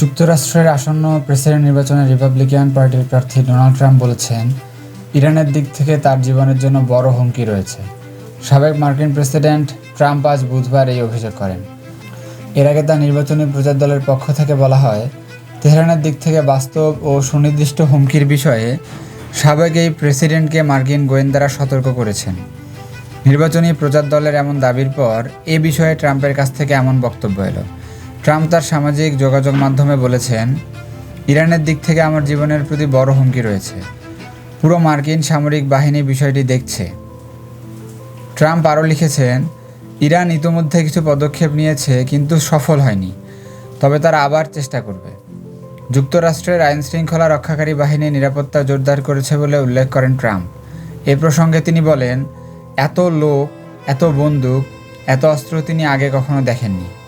যুক্তরাষ্ট্রের আসন্ন প্রেসিডেন্ট নির্বাচনে রিপাবলিকান পার্টির প্রার্থী ডোনাল্ড ট্রাম্প বলেছেন, ইরানের দিক থেকে তার জীবনের জন্য বড় হুমকি রয়েছে। সাবেক মার্কিন প্রেসিডেন্ট ট্রাম্প আজ বুধবার এই অভিযোগ করেন। এর আগে তার নির্বাচনী প্রচার দলের পক্ষ থেকে বলা হয়, তেহরানের দিক থেকে বাস্তব ও সুনির্দিষ্ট হুমকির বিষয়ে সাবেক এই প্রেসিডেন্টকে মার্কিন গোয়েন্দারা সতর্ক করেছেন। নির্বাচনী প্রচার দলের এমন দাবির পর এ বিষয়ে ট্রাম্পের কাছ থেকে এমন বক্তব্য এলো। ট্রাম্প তার সামাজিক যোগাযোগ মাধ্যমে বলেছেন, ইরানের দিক থেকে আমার জীবনের প্রতি বড় হুমকি রয়েছে। পুরো মার্কিন সামরিক বাহিনী বিষয়টি দেখছে। ট্রাম্প আরও লিখেছেন, ইরান ইতোমধ্যে কিছু পদক্ষেপ নিয়েছে, কিন্তু সফল হয়নি। তবে তারা আবার চেষ্টা করবে। যুক্তরাষ্ট্রের আইন শৃঙ্খলা রক্ষাকারী বাহিনী নিরাপত্তা জোরদার করেছে বলে উল্লেখ করেন ট্রাম্প। এ প্রসঙ্গে তিনি বলেন, এত লোক, এত বন্দুক, এত অস্ত্র তিনি আগে কখনো দেখেননি।